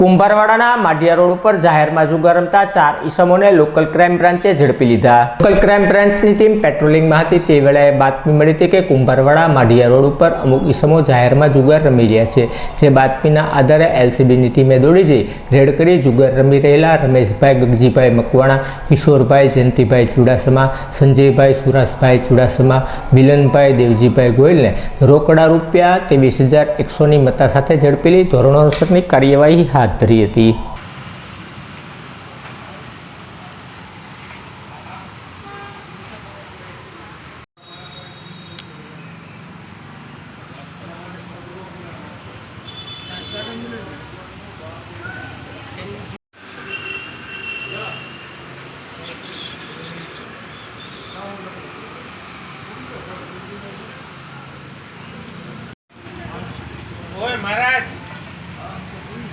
કુંભારવાડાના Madhiya road ઉપર જાહેરમાં જુગાર રમતા ચાર ઈસમોને લોકલ ક્રાઇમ બ્રાન્ચે ઝડપી લીધા. લોકલ ક્રાઇમ બ્રાન્ચની ટીમ પેટ્રોલિંગમાં હતી. તે વેળાએ બાતમી મળી હતી કે કુંભારવાડા માઢિયા રોડ ઉપર અમુક ઈસમો જાહેરમાં જુગાર રમી રહ્યા છે. જે બાતમીના આધારે એલસીબીની ટીમે દોડી જઈ રેડ કરી જુગાર રમી રહેલા રમેશભાઈ, ગગજીભાઈ મકવાણા, કિશોરભાઈ, જયંતિભાઈ ચુડાસમા, સંજયભાઈ, સુરાસભાઈ ચુડાસમા, મિલનભાઈ, દેવજીભાઈ ગોયલને રોકડા રૂપિયા ત્રેવીસ હજાર એકસોની મત્તા સાથે ઝડપી લઈ ધોરણોસરની કાર્યવાહી હાથ ધરી હતી ઓય મહારાજ ઓય